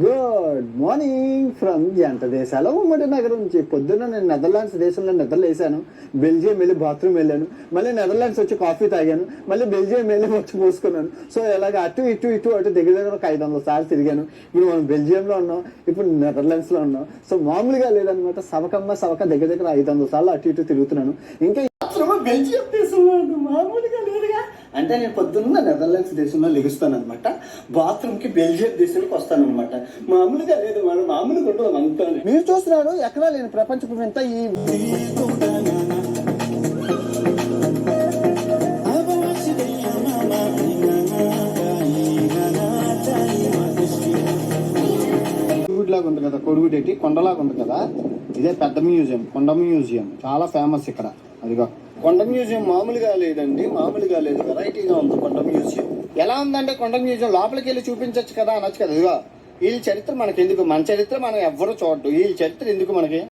Good morning from జంట దేశాల ఉమ్మడి నగరం నుంచి. పొద్దున్న నేను నెదర్లాండ్స్ దేశంలో నిద్రలేసాను బెల్జియం వెళ్ళి బాత్రూమ్ వెళ్ళాను. మళ్ళీ నెదర్లాండ్స్ వచ్చి కాఫీ తాగాను. మళ్ళీ బెల్జియం వెళ్ళి వచ్చి పోసుకున్నాను సో ఇలాగ అటు ఇటు ఇటు అటు దగ్గర దగ్గర ఒక ఐదు వందల సార్లు తిరిగాను. ఇప్పుడు మనం బెల్జియంలో ఉన్నాం. ఇప్పుడు నెదర్లాండ్స్లో ఉన్నాం. సో మామూలుగా లేదనమాట సవకమ్మ సవక దగ్గర దగ్గర ఐదు వందల సార్లు అటు ఇటు తిరుగుతున్నాను. ఇంకా బెల్జియం దేశంలో మామూలు అంటే నేను పొద్దున్న నెదర్లాండ్స్ దేశంలో లెగుస్తాను అనమాట బాత్రూమ్కి బెల్జియం దేశంలోకి వస్తాను అనమాట మామూలుగా లేదు మన మామూలుగా ఉండదు అంతా. మీరు చూస్తున్నారు ఎక్కడా లేని ప్రపంచం ఎంత ఈ లాగా ఉంది కదా కోడిగుడ్ ఏంటి కొండలాగా ఉంది కదా. ఇదే పెద్ద మ్యూజియం కొండ మ్యూజియం. చాలా ఫేమస్ ఇక్కడ. అదిగా. కొండ మ్యూజియం మామూలుగా లేదండి మామూలుగా లేదు వెరైటీగా ఉంది కొండ మ్యూజియం. ఎలా ఉందంటే కొండ మ్యూజియం లోపలికి వెళ్ళి చూపించవచ్చు కదా అనొచ్చు కదా. ఇదిగో వీళ్ళ చరిత్ర మనకి ఎందుకు మన చరిత్ర మనం ఎవ్వరూ చూడదు వీళ్ళ చరిత్ర ఎందుకు మనకి?